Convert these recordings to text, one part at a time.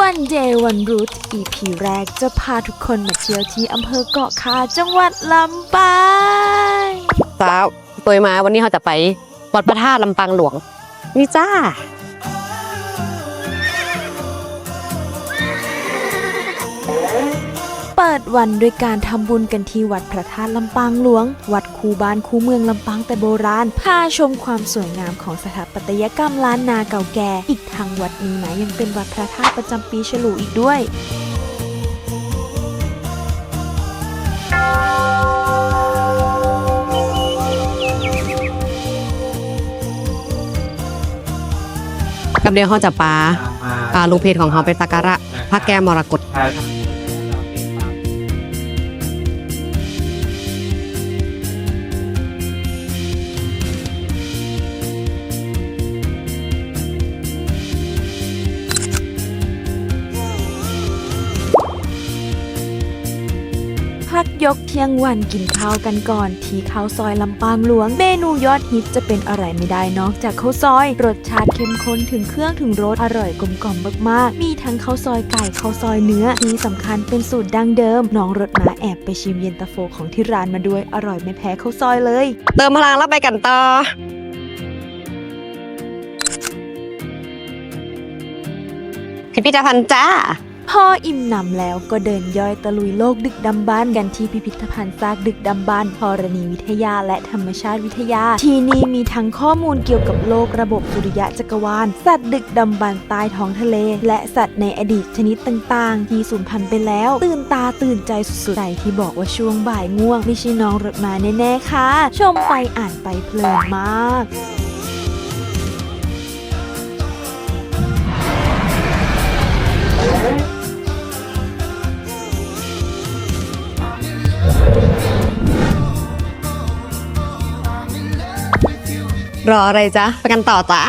วันเดย์วันรูท EP แรกจะพาทุกคนมาเที่ยวที่อำเภอเกาะคาจังหวัดลำปางสาวตัวมาวันนี้เราจะไปวัดพระธาตุลำปางหลวง นี่จ้า ดวันด้วยการทำบุญกันที่วัดพระธาตุลำปางหลวง วัดคูบ้านคูเมืองลำปางแต่โบราณ พาชมความสวยงามของสถาปัตยกรรมล้านนาเก่าแก่ อีกทางวัดนี้นะยังเป็นวัดพระธาตุประจำปีฉลูอีกด้วยกับเดียวเขาจะปาปาลูกเพจของเขาไปสักการะพระแก้วมรกต พักยกเที่ยงวันกินข้าวกันก่อน ที่ข้าวซอยลำปางหลวง เมนูยอดฮิตจะเป็นอะไรไม่ได้นอกจากข้าวซอย รสชาติเข้มข้นถึงเครื่องถึงรสอร่อยกลมกล่อมมากๆ มีทั้งข้าวซอยไก่ข้าวซอยเนื้อที่สำคัญเป็นสูตรดั้งเดิม น้องรถมาแอบไปชิมเย็นตาโฟของที่ร้านมาด้วยอร่อยไม่แพ้ข้าวซอยเลย เติมพลังแล้วไปกันต่อพิพิธภัณฑ์จ้า พออิ่มหนำแล้วก็เดินย่อยตะลุยโลกดึกดำบรรพ์กันที่พิพิธภัณฑ์ซากดึกดำบรรพ์ธรณีวิทยาและธรรมชาติวิทยา ที่นี่มีทั้งข้อมูลเกี่ยวกับโลกระบบสุริยะจักรวาล สัตว์ดึกดำบรรพ์ใต้ท้องทะเล และสัตว์ในอดีตชนิดต่างๆ ที่สูญพันธุ์ไปแล้ว ตื่นตาตื่นใจสุดๆใจที่บอกว่าช่วงบ่ายง่วง ไม่ใช่น้องรถมาแน่ๆค่ะ ชมไปอ่านไปเพลินมาก รออะไรจ๊ะไปกันต่อจ้า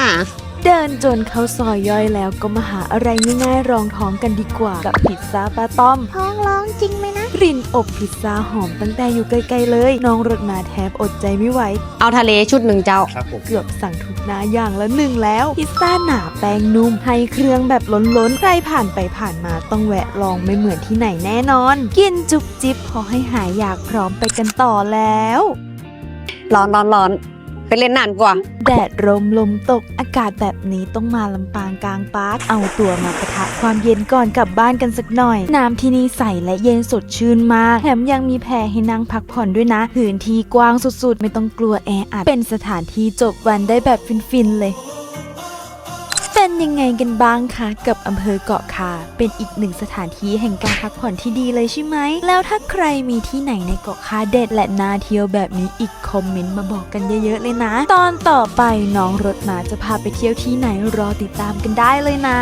เดินจนเข้าซอยย่อยแล้วก็มาหาอะไรง่ายๆรองท้องกันดีกว่า กับพิซซ่าป้าต้อม ท้องร้องจริงไหมนะกลิ่นอบพิซซ่าหอมตั้งแต่อยู่ไกลๆเลย น้องรถมาแทบอดใจไม่ไหว เอาทะเลชุดหนึ่งเจ้า ครับผม เกือบสั่งทุกหน้าอย่างละหนึ่งแล้ว พิซซ่าหนาแป้งนุ่ม ให้เครื่องแบบล้นๆ ใครผ่านไปผ่านมาต้องแวะลองไม่เหมือนที่ไหนแน่นอน กินจุบจิบพอให้หายอยากพร้อมไปกันต่อแล้ว ร้อนร้อนร้อน ไปเล่นนานกว่า แดดรมลมตกอากาศแบบนี้ต้องมาลำปางกลางปาร์คเอาตัวมาปะทะความเย็นก่อนกลับบ้านกันสักหน่อย น้ำที่นี่ใสและเย็นสดชื่นมากแถมยังมีแพรให้นั่งพักผ่อนด้วยนะพื้นที่กว้างสุดๆ ไม่ต้องกลัวแออัดเป็นสถานที่จบวันได้แบบฟินๆเลย เป็นยังไงกันบ้างคะกับอำเภอเกาะคา เป็นอีกหนึ่งสถานที่แห่งการพักผ่อนที่ดีเลยใช่ไหม แล้วถ้าใครมีที่ไหนในเกาะคาเด็ดและน่าเที่ยวแบบนี้อีกคอมเมนต์มาบอกกันเยอะๆเลยนะ ตอนต่อไปน้องรถมาจะพาไปเที่ยวที่ไหนรอติดตามกันได้เลยนะ